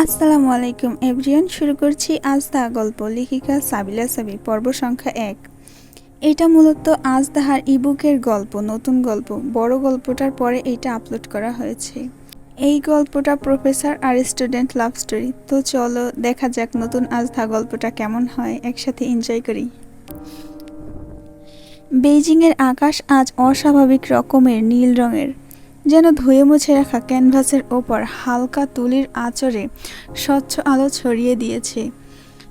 আসসালামু আলাইকুম এভরিয়ান শুরু করছি আজ দা গল্প, লেখিকা সাবিলা সাবি পর্ব সংখ্যা এক। এটা মূলত আজ দাহার ইবুকের গল্প, নতুন গল্প। বড় গল্পটার পরে এটা আপলোড করা হয়েছে। এই গল্পটা প্রফেসর আর স্টুডেন্ট লাভ স্টোরি তো চলো, দেখা যাক নতুন আজদা গল্পটা কেমন হয়, একসাথে এনজয় করি। বেইজিংয়ের আকাশ আজ অস্বাভাবিক রকমের, নীল রঙের। যেন ধুয়ে মুছে রাখা ক্যানভাসের ওপর হালকা তুলির আঁচড়ে স্বচ্ছ আলো ছড়িয়ে দিয়েছে।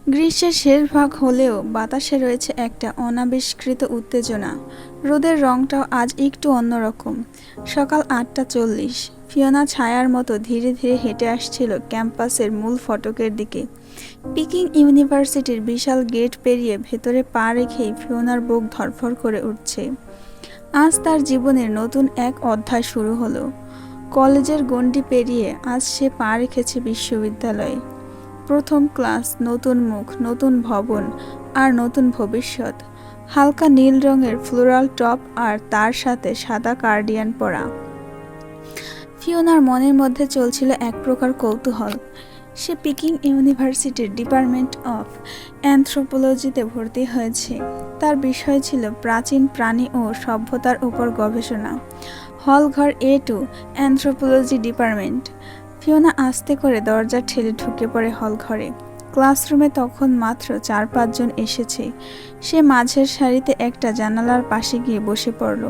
গ্রীষ্মের শেষ ভাগ হলেও বাতাসে রয়েছে একটা অনাবিষ্কৃত উত্তেজনা। রোদের রংটাও আজ একটু অন্যরকম। সকাল আটটা চল্লিশ। ফিওনা ছায়ার মতো ধীরে ধীরে হেঁটে আসছিল ক্যাম্পাসের মূল ফটকের দিকে। পিকিং ইউনিভার্সিটির বিশাল গেট পেরিয়ে ভেতরে পা রেখেই ফিওনার বুক ধরফর করে উঠছে। আজ তার জীবনের নতুন এক অধ্যায় শুরু হলো। কলেজের গণ্ডি পেরিয়ে আজ সে পা রেখেছে বিশ্ববিদ্যালয়ে। প্রথম ক্লাস, নতুন মুখ, নতুন ভবন আর নতুন ভবিষ্যৎ। হালকা নীল রঙের ফ্লোরাল টপ আর তার সাথে সাদা কার্ডিয়ান পরা। ফিওনার মনের মধ্যে চলছিল এক প্রকার কৌতূহল। সে পিকিং ইউনিভার্সিটির ডিপার্টমেন্ট অফ অ্যানথ্রোপোলজিতে ভর্তি হয়েছে। তার বিষয় ছিল প্রাচীন প্রাণী ও সভ্যতার উপর গবেষণা। হলঘর এ টু অ্যানথ্রোপোলজি ডিপার্টমেন্ট ফিওনা আস্তে করে দরজা ঠেলে ঢুকে পড়ে হলঘরে। ক্লাসরুমে তখন মাত্র চার পাঁচজন এসেছে। সে মাঝের সারিতে একটা জানালার পাশে গিয়ে বসে পড়ল।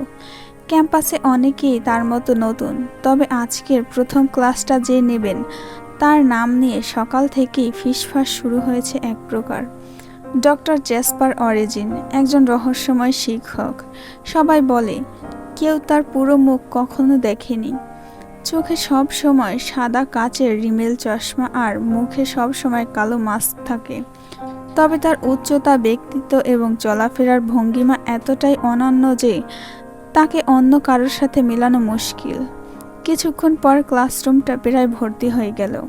ক্যাম্পাসে অনেকেই তার মতো নতুন, তবে আজকের প্রথম ক্লাসটা যে নেবেন তার নাম নিয়ে সকাল থেকেই ফিসফাস শুরু হয়েছে এক প্রকার। ডক্টর জেসপার অরিজিন, একজন রহস্যময় শিক্ষক। সবাই বলে, কেউ তার পুরো মুখ কখনো দেখেনি। চোখে সব সময় সাদা কাচের রিমেল চশমা আর মুখে সব সময় কালো মাস্ক থাকে। তবে তার উচ্চতা, ব্যক্তিত্ব এবং চলাফেরার ভঙ্গিমা এতটাই অনন্য যে, তাকে অন্য কারোর সাথে মেলানো মুশকিল। কিছুক্ষণ পর ক্লাসরুমটা প্রায় ভর্তি হয়ে গেল।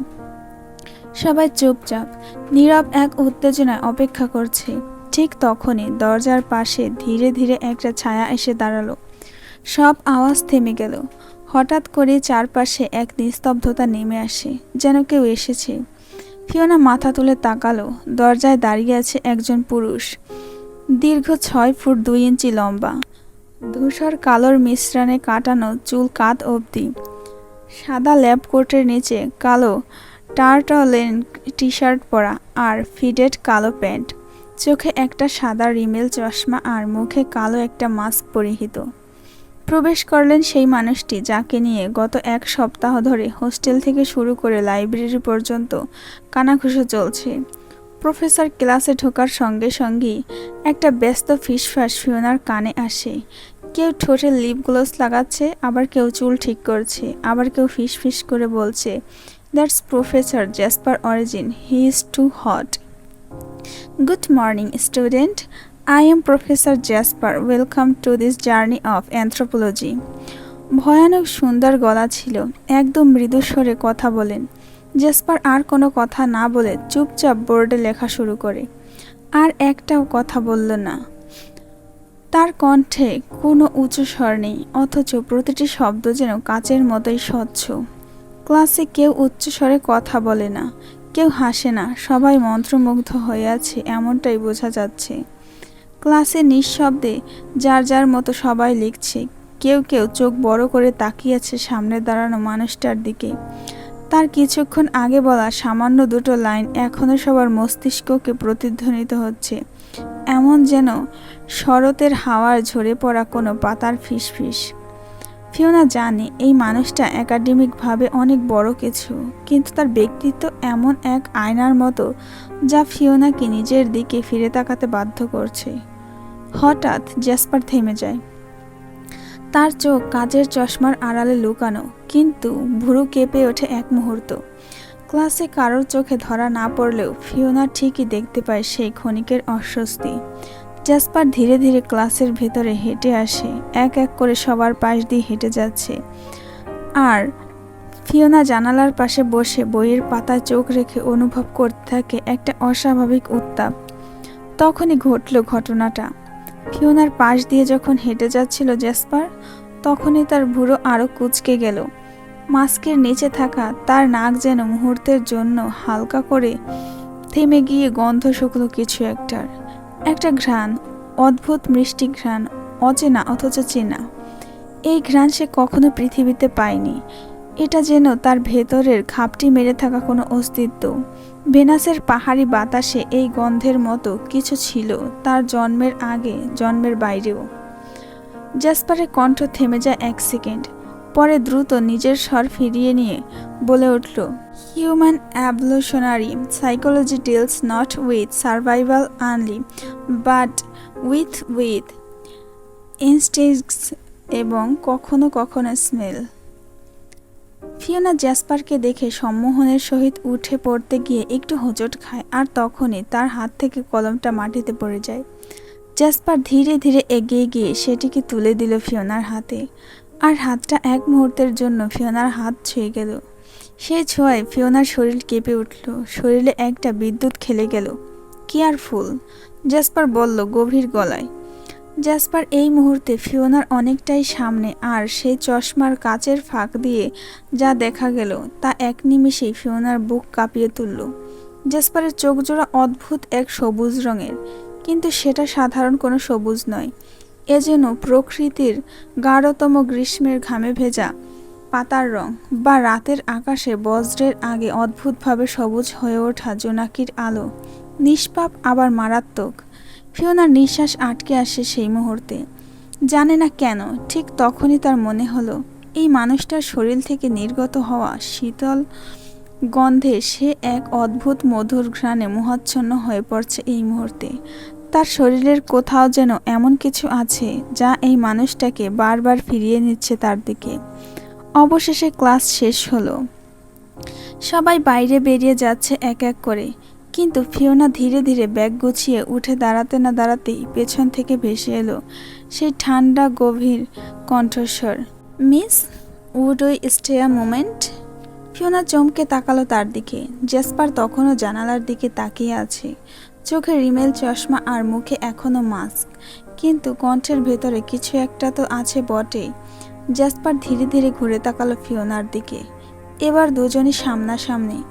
সবাই চুপচাপ, নীরব এক উত্তেজনায় অপেক্ষা করছে। ঠিক তখনই দরজার পাশে ধীরে ধীরে একটা ছায়া এসে দাঁড়াল। সব আওয়াজ থেমে গেল। হঠাৎ করে চারপাশে এক নিস্তব্ধতা নেমে আসে, যেন কেউ এসেছে। ফিওনা মাথা তুলে তাকালো, দরজায় দাঁড়িয়ে আছে একজন পুরুষ। দীর্ঘ ছয় ফুট দুই ইঞ্চি লম্বা। ধূসর কালোর মিশ্রণে কাটানো চুল কাত অবধি। সাদা ল্যাব কোটের নিচে কালো টার্টলেন টি শার্ট পরা আর ফিডেড কালো প্যান্ট। চোখে একটা সাদা রিমেল চশমা আর মুখে কালো একটা মাস্ক পরিহিত। প্রবেশ করলেন সেই মানুষটি যাকে নিয়ে গত এক সপ্তাহ ধরে হোস্টেল থেকে শুরু করে লাইব্রেরি পর্যন্ত কানাঘুষো চলছে। প্রফেসর ক্লাসে ঢোকার সঙ্গে সঙ্গেই একটা ব্যস্ত ফিসফাস ফিওনার কানে আসে। কেউ ঠোঁটে লিপ গ্লোস লাগাচ্ছে, আবার কেউ চুল ঠিক করছে, আবার কেউ ফিস ফিস করে বলছে that's professor Jasper origin he is too hot good morning student I am professor Jasper welcome to this journey of anthropology ভয়ানক সুন্দর গলা ছিল, একদম মৃদু স্বরে কথা বলেন। জেসপার আর কোনো কথা না বলে চুপচাপ বোর্ডে লেখা শুরু করে। আর একটাও কথা বলল না। তার কণ্ঠে কোনো উঁচু স্বর নেই, অথচ প্রতিটি শব্দ যেন কাচের মতোই স্বচ্ছ। ক্লাসে কেউ উচ্চ স্বরে কথা বলে না, কেউ হাসে না, সবাই মন্ত্রমুগ্ধ হয়ে আছে, এমনটাই বোঝা যাচ্ছে। ক্লাসে নিঃশব্দে যার যার মতো সবাই লিখছে, কেউ কেউ চোখ বড় করে তাকিয়েছে সামনে দাঁড়ানো মানুষটার দিকে। তার কিছুক্ষণ আগে বলা সামান্য দুটো লাইন এখনও সবার মস্তিষ্ককে প্রতিধ্বনিত হচ্ছে, এমন যেন শরতের হাওয়ার ঝরে পড়া কোনো পাতার ফিসফিস। ফিওনা জানে এই মানুষটা একাডেমিকভাবে অনেক বড় কিছু, কিন্তু তার ব্যক্তিত্ব এমন এক আয়নার মতো যা ফিওনাকে নিজের দিকে ফিরে তাকাতে বাধ্য করছে। হঠাৎ জ্যাসপার থেমে যায়। তার চোখ কাজের চশমার আড়ালে লুকানো, কিন্তু ভুরু কেঁপে ওঠে এক মুহূর্ত। ক্লাসে কারোর চোখে ধরা না পড়লেও ফিওনা ঠিকই দেখতে পায় সেই ক্ষণিকের অস্বস্তি। জাসপার ধীরে ধীরে ক্লাসের ভেতরে হেঁটে আসে, এক এক করে সবার পাশ দিয়ে হেঁটে যাচ্ছে। আর ফিওনা জানালার পাশে বসে বইয়ের পাতায় চোখ রেখে অনুভব করতে থাকে একটা অস্বাভাবিক উত্তাপ। তখনই ঘটল ঘটনাটা। ফিওনার পাশ দিয়ে যখন হেঁটে যাচ্ছিল জেসপার, তখনই তার ভুড়ো আরও কুচকে গেল। মাস্কের নিচে থাকা তার নাক যেন মুহূর্তের জন্য হালকা করে থেমে গিয়ে গন্ধ শুকলো কিছু একটার। একটা ঘ্রাণ, অদ্ভুত মিষ্টি ঘ্রাণ, অচেনা অথচ চেনা। এই ঘ্রাণ সে কখনো পৃথিবীতে পায়নি। এটা যেন তার ভেতরের খাপটি মেরে থাকা কোনো অস্তিত্ব। ভেনাসের পাহাড়ি বাতাসে এই গন্ধের মতো কিছু ছিল তার জন্মের আগে, জন্মের বাইরেও। জাসপারের কণ্ঠ থেমে যায় এক সেকেন্ড, পরে দ্রুত নিজের স্বর ফিরিয়ে নিয়ে বলে উঠল human evolutionary psychology deals not with survival only but with with instincts এবং কখনো কখনো স্মেল ফিওনা জ্যাসপারকে দেখে সম্মোহনের সহিত উঠে পড়তে গিয়ে একটু হোঁচট খায়, আর তখনই তার হাত থেকে কলমটা মাটিতে পড়ে যায়। জ্যাসপার ধীরে ধীরে এগিয়ে গিয়ে সেটিকে তুলে দিল ফিওনার হাতে, আর হাতটা এক মুহূর্তের জন্য ফিওনার হাত ছুঁয়ে গেল। সেই ছোঁয়ায় ফিওনার শরীর কেঁপে উঠল। শরীরে একটা বিদ্যুৎ খেলে গেল। কেয়ারফুল জ্যাসপার বলল গভীর গলায়। জ্যাসপার এই মুহূর্তে ফিওনার অনেকটাই সামনে আর সেই চশমার কাচের ফাঁক দিয়ে যা দেখা গেল তা এক নিমিষেই ফিওনার বুক কাঁপিয়ে তুলল। জ্যাসপারের চোখ জোড়া অদ্ভুত এক সবুজ রঙের, কিন্তু সেটা সাধারণ কোনো সবুজ নয়। এ যেন প্রকৃতির গাঢ়তম গ্রীষ্মের ঘামে ভেজা পাতার রং বা রাতের আকাশে বজ্রের আগে অদ্ভুতভাবে সবুজ হয়ে ওঠা জোনাকির আলো। নিষ্পাপ, আবার মারাত্মক। ফিওনার নিঃশ্বাস আটকে আসে সেই মুহূর্তে। জানে না কেন, ঠিক তখনই তার মনে হলো, এই মানুষটার শরীর থেকে নির্গত হওয়া শীতল গন্ধে সে এক অদ্ভুত মধুর ঘ্রাণে মোহাচ্ছন্ন হয়ে পড়ছে এই মুহূর্তে। তার শরীরের কোথাও যেন এমন কিছু আছে, যা এই মানুষটাকে বারবার ফিরিয়ে নিচ্ছে তার দিকে। অবশেষে ক্লাস শেষ হলো। সবাই বাইরে বেরিয়ে যাচ্ছে এক এক করে। কিন্তু ফিওনা ধীরে ধীরে ব্যাগ গুছিয়ে উঠে দাঁড়াতে না দাঁড়াতেই পেছন থেকে ভেসে এলো সেই ঠান্ডা, গভীর কণ্ঠস্বর। Miss, would we stay a moment? Fiona চমকে তাকালো তার দিকে। জেসপার তখনও জানালার দিকে তাকিয়ে আছে। চোখে রিমেল চশমা আর মুখে এখনও মাস্ক। কিন্তু কণ্ঠের ভেতরে কিছু একটা তো আছে বটে জ্যাসপার ধীরে ধীরে ঘুরে তাকালো ফিওনার দিকে। এবার দুজনই সামনাসামনি।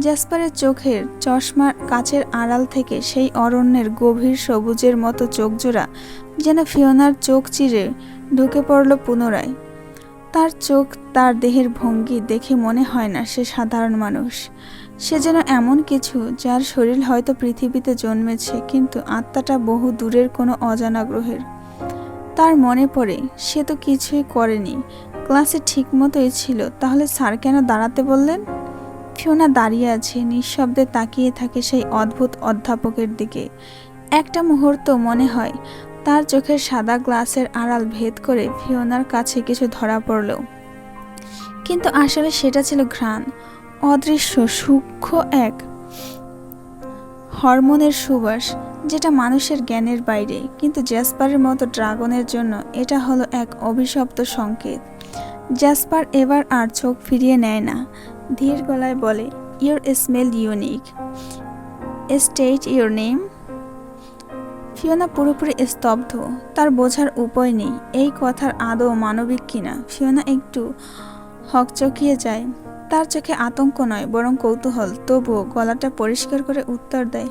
জ্যাসপারের চোখের চশমার কাচের আড়াল থেকে সেই অরণ্যের গভীর সবুজের মতো চোখজোড়া যেন ফিওনার চোখ চিরে ঢুকে পড়ল পুনরায়। তার চোখ তার দেহের ভঙ্গি দেখে মনে হয় না সে সাধারণ মানুষ। সে যেন এমন কিছু যার শরীর হয়তো পৃথিবীতে জন্মেছে, কিন্তু আত্মাটা বহু দূরের কোনো অজানা গ্রহের। তার মনে পড়ে, সে তো কিছুই করেনি। ক্লাসে ঠিক মতোই ছিল, তাহলে স্যার কেন দাঁড়াতে বললেন? ফিওনা দাঁড়িয়ে আছে, নিঃশব্দে তাকিয়ে থাকে সেই অদ্ভুত অধ্যাপকের দিকে। একটা মুহূর্ত মনে হয়, তার চোখের সাদা গ্লাসের আড়াল ভেদ করে ফিওনার কাছে কিছু ধরা পড়ল। কিন্তু আসলে সেটা ছিল ঘ্রাণ, অদৃশ্য, সূক্ষ্ম এক হরমোনের সুবাস। যেটা মানুষের জ্ঞানের বাইরে, কিন্তু জ্যাসপারের মতো ড্রাগনের জন্য এটা হলো এক অভিশপ্ত সংকেত। জ্যাসপার এবার আর চোখ ফিরিয়ে নেয় না। ধীর গলায় বলে your smell unique state your name Fiona পুরোপুরি স্তব্ধ। তার বোঝার উপায় নেই। এই কথার আদৌ মানবিক কিনা? ফিওনা একটু হকচকিয়ে যায়। তার চোখে আতঙ্ক নয়, বরং কৌতূহল। তবুও গলাটা পরিষ্কার করে উত্তর দেয়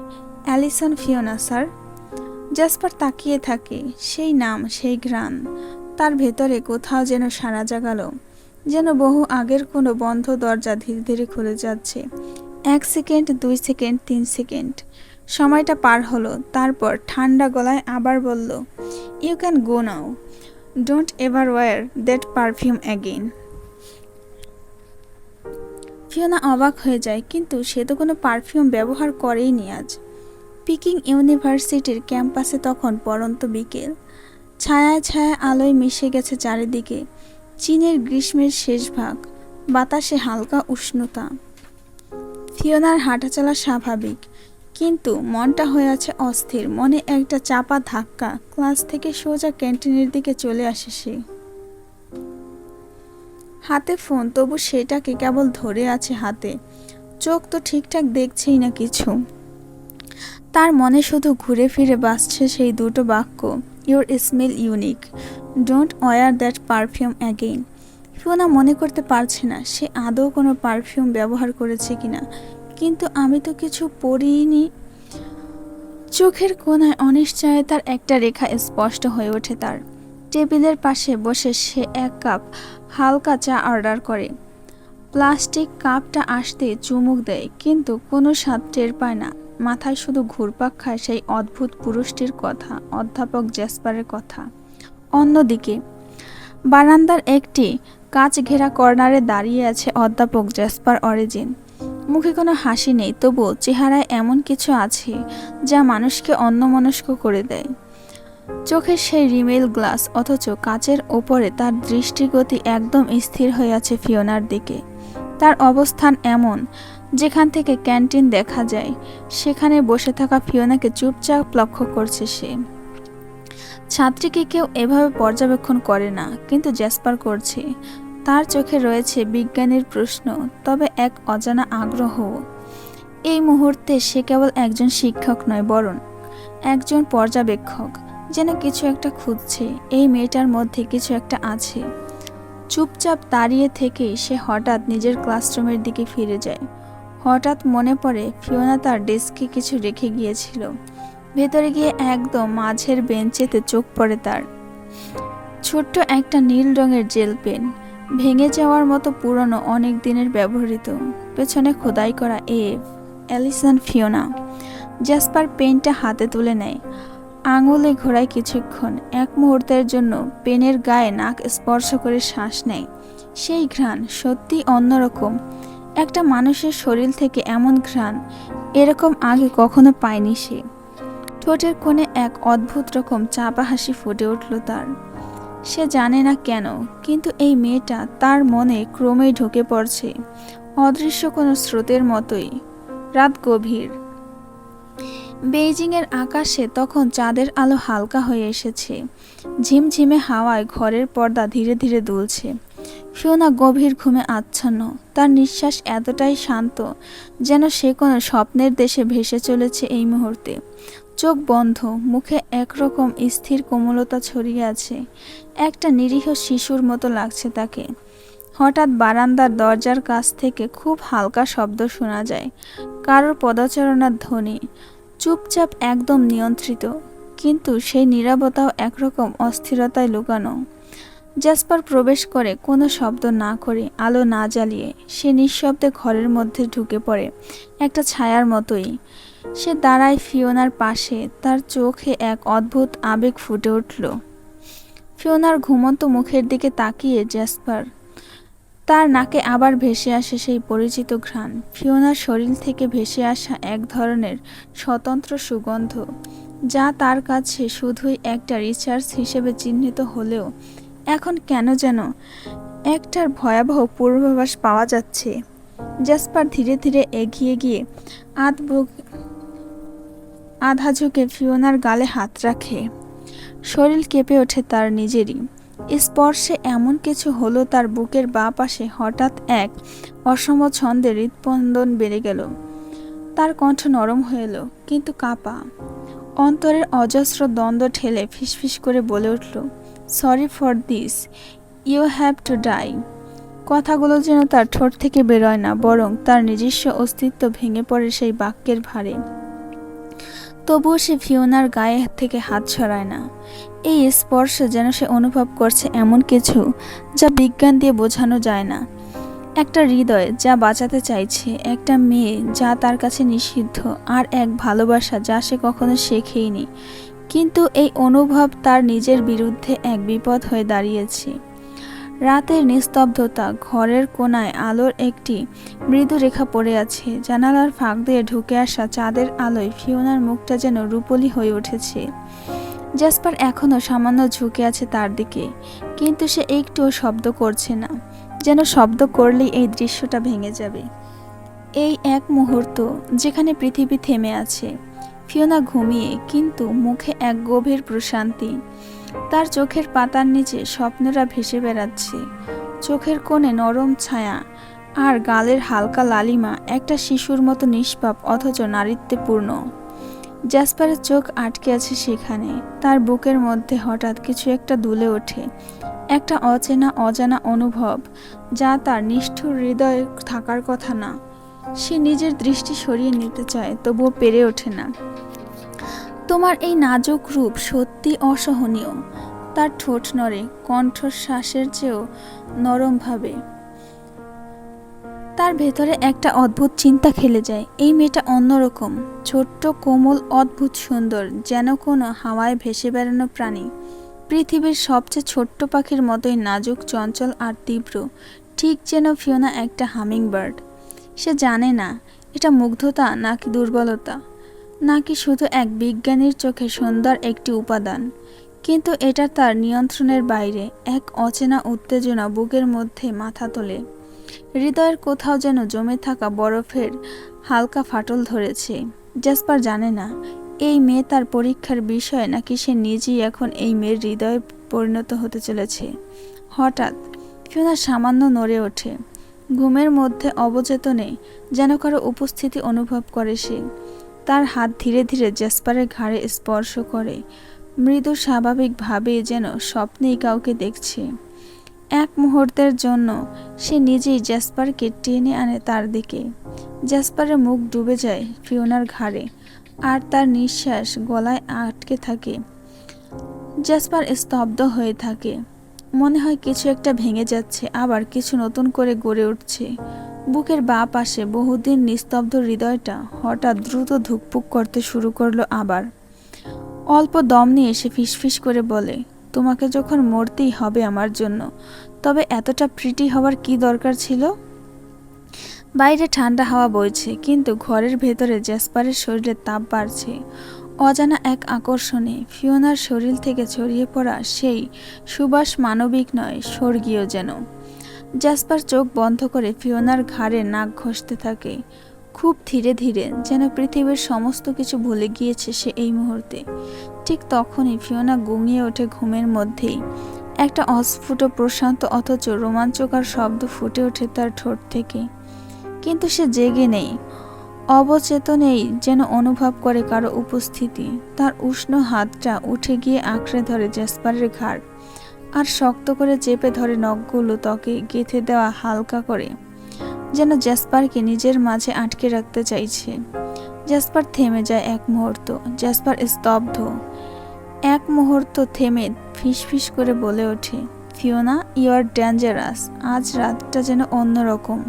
অ্যালিসন ফিওনা, স্যার। জাসপার তাকিয়ে থাকে, সেই নাম, সেই ঘ্রাণ। তার ভেতরে কোথাও যেন সারা জাগালো, যেন বহু আগের কোনো বন্ধ দরজা ধীরে ধীরে খুলে যাচ্ছে। এক সেকেন্ড, দুই সেকেন্ড, তিন সেকেন্ড। সময়টা পার হলো, তারপর ঠান্ডা গলায় আবার বলল you can go now don't ever wear that perfume again Fiona অবাক হয়ে যায়, কিন্তু সে তো কোনো পারফিউম ব্যবহার করেইনি আজ। পিকিং ইউনিভার্সিটির ক্যাম্পাসে তখন পরন্ত বিকেল। ছায়ায় ছায়া আলোয় মিশে গেছে চারিদিকে। চীনের গ্রীষ্মের শেষ ভাগ, বাতাসে হালকা উষ্ণতা। ফিওনার হাঁটাচলা স্বাভাবিক, কিন্তু মনটা হয়ে আছে অস্থির। মনে একটা চাপা ধাক্কা, ক্লাস থেকে সোজা ক্যান্টিনের দিকে চলে আসে সে। হাতে ফোন, তবু সেটাকে কেবল ধরে আছে হাতে। চোখ তো ঠিকঠাক দেখছেই না কিছু। তার মনে শুধু ঘুরে ফিরে বাসছে সেই দুটো বাক্য your smell unique don't wear that perfume again Fiona মনে করতে পারছে না, সে আদৌ কোনো পারফিউম ব্যবহার করেছে কিনা। কিন্তু আমি তো কিছু পরিনি। চোখের কোণায় অনিশ্চয়তার একটা রেখা স্পষ্ট হয়ে ওঠে তার। টেবিলের পাশে বসে সে এক কাপ হালকা চা অর্ডার করে। প্লাস্টিক কাপটা আসতে চুমুক দেয়, কিন্তু কোনো স্বাদ টের পায় না। মাথায় শুধু ঘুরপাক খায় সেই অদ্ভুত পুরুষটির কথা, অধ্যাপক জেসপারের কথা। অন্যদিকে, বারান্দার একটি কাচ ঘেরা কর্নারে দাঁড়িয়ে আছে অধ্যাপক জেসপার অরিজিন। মুখে কোনো হাসি নেই, তবুও চেহারায় এমন কিছু আছে যা মানুষকে অন্যমনস্ক করে দেয়। চোখের সেই রিমেল গ্লাস, অথচ কাচের ওপরে তার দৃষ্টিগতি একদম স্থির হয়ে আছে ফিওনার দিকে। তার অবস্থান এমন যেখান থেকে ক্যান্টিন দেখা যায়, সেখানে বসে থাকা ফিওনাকে চুপচাপ লক্ষ্য করছে সে। ছাত্রীকে কেউ এভাবে পর্যবেক্ষণ করে না, কিন্তু জ্যাসপার করছে। তার চোখে রয়েছে বিজ্ঞানীর প্রশ্ন, তবে এক অজানা আগ্রহ। এই মুহূর্তে সে কেবল একজন শিক্ষক নয়, বরং একজন পর্যবেক্ষক, যেন কিছু একটা খুঁজছে। এই মেয়েটার মধ্যে কিছু একটা আছে। চুপচাপ দাঁড়িয়ে থেকে সে হঠাৎ নিজের ক্লাসরুমের দিকে ফিরে যায়। হঠাৎ মনে পড়ে ফিওনা তার ডেস্কে কিছু রেখে গিয়েছিল। ভেতরে গিয়ে একদম মাঝের বেঞ্চেতে চোখ পড়ে তার। ছোট্ট একটা নীল রঙের জেল পেন, ভেঙে যাওয়ার মতো পুরনো অনেক দিনের ব্যবহৃত, পেছনে খোদাই করা এ অ্যালিসন ফিওনা। জাসপার পেনটা হাতে তুলে নেয়। আঙুলে ঘোরায় কিছুক্ষণ, এক মুহূর্তের জন্য পেনের গায়ে নাক স্পর্শ করে শ্বাস নেয়। সেই ঘ্রাণ সত্যি অন্যরকম। একটা মানুষের শরীর থেকে এমন ঘ্রাণ, এরকম আগে কখনো পায়নি সে। ঠোঁটের কোণে এক অদ্ভুত রকম চাপা হাসি ফুটে উঠল তার। সে জানে না কেন, কিন্তু এই মেয়েটা তার মনে ক্রমেই ঢুকে পড়ছে, অদৃশ্য কোনো স্রোতের মতোই, রাত গভীর। বেইজিংয়ের আকাশে তখন চাঁদের আলো হালকা হয়ে এসেছে, ঝিমঝিমে হাওয়ায় ঘরের পর্দা ধীরে ধীরে দুলছে। ফিওনা গভীর ঘুমে আচ্ছন্ন। তার নিঃশ্বাস এতটাই শান্ত যেন সে কোনো স্বপ্নের দেশে ভেসে চলেছে এই মুহূর্তে। চোখ বন্ধ, মুখে একরকম স্থির কোমলতা ছড়িয়ে আছে। একটা নিরীহ শিশুর মতো লাগছে তাকে। হঠাৎ বারান্দার দরজার কাছ থেকে খুব হালকা শব্দ শোনা যায়। কারোর পদচারণার ধ্বনি। চুপচাপ একদম নিয়ন্ত্রিত, কিন্তু সেই নীরবতাও একরকম অস্থিরতায় লুকানো। জাসপার প্রবেশ করে, কোনো শব্দ না করে, আলো না জ্বালিয়ে, সে নিঃশব্দে ঘরের মধ্যে ঢুকে পড়ে, একটা ছায়ার মতোই। সে দাঁড়ায় ফিওনার পাশে, তার চোখে এক অদ্ভুত আবেগ ফুটে উঠল। ফিওনার ঘুমন্ত মুখের দিকে তাকিয়ে জ্যাসপার তার নাকে আবার ভেসে আসে সেই পরিচিত ঘ্রাণ। ফিওনার শরীর থেকে ভেসে আসা এক ধরনের স্বতন্ত্র সুগন্ধ, যা তার কাছে শুধুই একটা রিচার্জ হিসেবে চিহ্নিত হলেও এখন কেন যেন একটার ভয়াবহ পূর্বাভাস পাওয়া যাচ্ছে। জাসপার ধীরে ধীরে এগিয়ে গিয়ে আধ আধা ঝুঁকে ফিওনার গালে হাত রাখে। শরীর কেঁপে ওঠে তার নিজেরই। স্পর্শে এমন কিছু হলো তার বুকের বা পাশে হঠাৎ এক অসম ছন্দে হৃৎপন্দন বেড়ে গেল। তার কণ্ঠ নরম হয়ে এলো, কিন্তু কাপা। অন্তরের অজস্র দ্বন্দ্ব ঠেলে ফিসফিস করে বলে উঠল sorry for this, you have to die. কথাগুলো যেন তার ঠোঁট থেকে বেরোয় না, বরং তার নিজস্ব অস্তিত্ব ভেঙে পড়ে সেই বাক্যের ভারে তবুও সে ফিওনার গায়ে থেকে হাত ছড়ায় না। এই স্পর্শ যেন সে অনুভব করছে এমন কিছু যা বিজ্ঞান দিয়ে বোঝানো যায় না। একটা হৃদয় যা বাঁচাতে চাইছে, একটা মেয়ে যা তার কাছে নিষিদ্ধ, আর এক ভালোবাসা যা সে কখনো শেখেইনি। কিন্তু এই অনুভব তার নিজের বিরুদ্ধে এক বিপদ হয়ে দাঁড়িয়েছে। রাতের নিস্তব্ধতা, ঘরের কোনায় আলোর একটি মৃদু রেখা পড়ে আছে। জানালার ফাঁক দিয়ে ঢুকে আসা চাঁদের আলোয় ফিওনার মুখটা যেন রূপলি হয়ে উঠেছে। জাসপার এখনও সামান্য ঝুঁকে আছে তার দিকে, কিন্তু সে একটুও শব্দ করছে না, যেন শব্দ করলেই এই দৃশ্যটা ভেঙে যাবে। এই এক মুহূর্ত যেখানে পৃথিবী থেমে আছে। ফিওনা ঘুমিয়ে কিন্তু মুখে এক গভীর প্রশান্তি। তার চোখের পাতার নিচে স্বপ্নরা ভেসে বেড়াচ্ছে। চোখের কোণে নরম ছায়া আর গালের হালকা লালিমা একটা শিশুর মতো নিষ্পাপ অথচ নারীত্বপূর্ণ। জ্যাসপারের চোখ আটকে আছে সেখানে। তার বুকের মধ্যে হঠাৎ কিছু একটা দুলে ওঠে। একটা অচেনা, অজানা অনুভব যা তার নিষ্ঠুর হৃদয়ে থাকার কথা না। সে নিজের দৃষ্টি সরিয়ে নিতে চায়, তবুও পেরে ওঠে না। তোমার এই নাজুক রূপ সত্যি অসহনীয়। তার ঠোঁট নড়ে, কণ্ঠশ্বাসের চেয়েও নরমভাবে তার ভেতরে একটা অদ্ভুত চিন্তা খেলে যায়। এই মেয়েটা অন্যরকম, ছোট্ট, কোমল, অদ্ভুত সুন্দর, যেন কোনো হাওয়ায় ভেসে বেড়ানো প্রাণী। পৃথিবীর সবচেয়ে ছোট্ট পাখির মতোই নাজুক, চঞ্চল আর তীব্র, ঠিক যেন ফিওনা একটা হামিং বার্ড সে জানে না, এটা মুগ্ধতা নাকি দুর্বলতা। নাকি শুধু এক বিজ্ঞানীর চোখে সুন্দর একটি উপাদান? কিন্তু এটা তার নিয়ন্ত্রণের বাইরে, এক অচেনা উত্তেজনা বুকের মধ্যে মাথা তোলে। হৃদয়ের কোথাও যেন জমে থাকা বরফের হালকা ফাটল ধরেছে। জাসপার জানে না, এই মেয়ে তার পরীক্ষার বিষয় নাকি সে নিজেই এখন এই মেয়ের হৃদয়ে পরিণত হতে চলেছে। হঠাৎ, ফিওনা সামান্য নড়ে ওঠে। ঘুমের মধ্যে অবচেতনে যেন কারও উপস্থিতি অনুভব করে সে। তার হাত ধীরে ধীরে জ্যাসপারের ঘাড়ে স্পর্শ করে। মৃদু স্বাভাবিকভাবে যেন স্বপ্নেই কাউকে দেখছে। এক মুহূর্তের জন্য সে নিজেই জ্যাসপারকে টেনে আনে তার দিকে। জ্যাসপারের মুখ ডুবে যায় ফিওনার ঘাড়ে, আর তার নিঃশ্বাস গলায় আটকে থাকে। জ্যাসপার স্তব্ধ হয়ে থাকে। মনে হয় কিছু একটা ভেঙে যাচ্ছে, আবার কিছু নতুন করে গড়ে উঠছে। বুকের বাঁ পাশে বহুদিন নিস্তব্ধ হৃদয়টা হঠাৎ দ্রুত ধুকপুক করতে শুরু করল আবার। অল্প দম নিয়ে সে ফিসফিস করে বলে, তোমাকে যখন মরতেই হবে আমার জন্য, তবে এতটা প্রিটি হওয়ার কি দরকার ছিল? বাইরে ঠান্ডা হাওয়া বইছে, কিন্তু ঘরের ভেতরে জ্যাসপারের শরীরে তাপ বাড়ছে। অজানা এক আকর্ষণে ফিওনার শরীর থেকে ছড়িয়ে পড়া সেই সুবাস মানবিক নয়, স্বর্গীয় যেন। জ্যাসপার চোখ বন্ধ করে ফিওনার ঘাড়ে নাক ঘষতে থাকে। খুব ধীরে ধীরে যেন পৃথিবীর সমস্ত কিছু ভুলে গিয়েছে সে এই মুহূর্তে। ঠিক তখনই ফিওনা গুঙিয়ে ওঠে ঘুমের মধ্যেই। একটা অস্ফুট প্রশান্ত অথচ রোমাঞ্চকর শব্দ ফুটে ওঠে তার ঠোঁট থেকে। কিন্তু সে জেগে নেই। অবচেতনেই যেন অনুভব করে কারও উপস্থিতি। তার উষ্ণ হাতটা উঠে গিয়ে আঁকড়ে ধরে জ্যাসপারের ঘাড়। আর শক্ত করে চেপে ধরে নখগুলো ত্বকে গেঁথে দেওয়া হালকা করে, যেন জ্যাসপারকে নিজের মাঝে আটকে রাখতে চাইছে। জ্যাসপার থেমে যায় এক মুহূর্ত। জ্যাসপার স্তব্ধ। এক মুহূর্ত থেমে ফিসফিস করে বলে ওঠে, ফিওনা ইউ আর ডেঞ্জারাস আজ রাতটা যেন অন্যরকম।